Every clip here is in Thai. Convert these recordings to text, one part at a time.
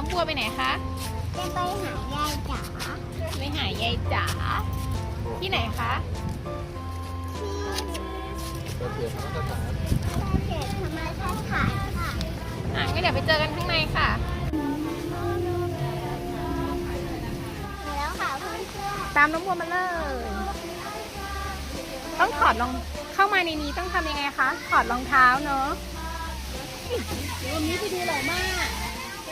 น้องบัวไปไหนคะจะไปหายายจ๋าไปหายายจ๋าที่ไหนคะที่เปิดเผยธรรมสถานเขตธรรมชาติค่ะอะงั้นเดี๋ยวไปเจอกันข้างในค่ะแล้วค่ะเพื่อนตามน้องบัวมาเลย ต้องถอดรองเข้ามาในนี้ต้องทำยังไงคะถอดรองเท้าเนาะวันนี้ไปดูหล่อมาก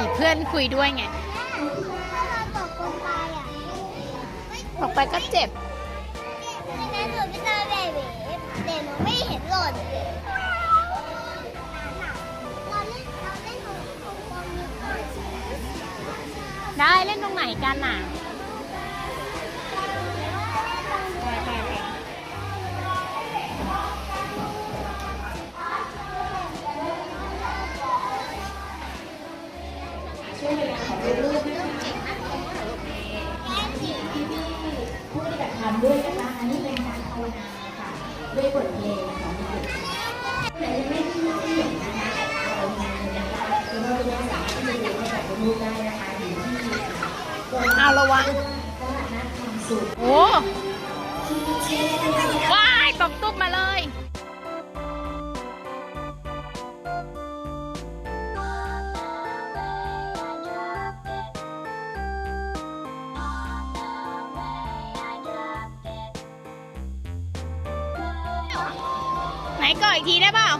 มีเพื่อนคุยด้วยไงถ้าเราตกลงไปอะออกไปก็เจ็บไม่งั้นหนูไม่ได้เบบีแต่หนูไม่เห็นหล่นเราเล่นเราเล่นของของตรงนี้ก่อนได้เล่นตรงไหนกันน่ะ ผู้ปฏิบัติธรรมด้วยนะคะอันนี้เป็นการภาวนาค่ะ ด้วยบทเพลงของเด็กแต่ยังไม่ที่ที่เห็นนะคะภาวนนะคะแล้วก็เป็นสามารถที่จะเรียนให้กับลูกได้นะคะอยู่ที่เอาระวังตลาดนัดความสุขโอ้ว้ายตบตุ๊บมาเลย ไหนก่อนอีกทีได้เปล่า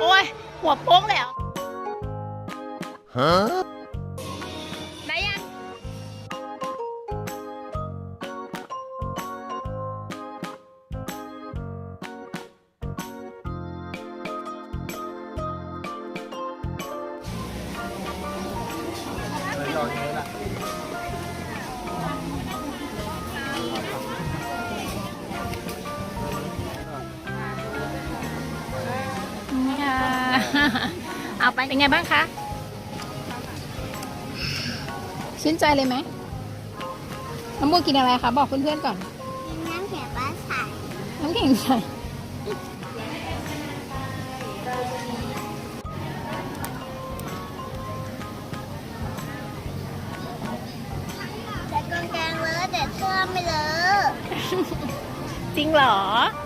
โอ้ย หัวโป้งแล้วฮะได้ยังไม่ร เอาไปเป็นไงบ้างคะ ชื่นใจเลยไหมน้ำบัวกินอะไรคะบอกเพื่อนๆก่อนกินน้ำแข็งปลาใสน้ำแข็งใสแต่กางเกงเลอะแต่เสื้อไม่เลอะจริงเหรอใ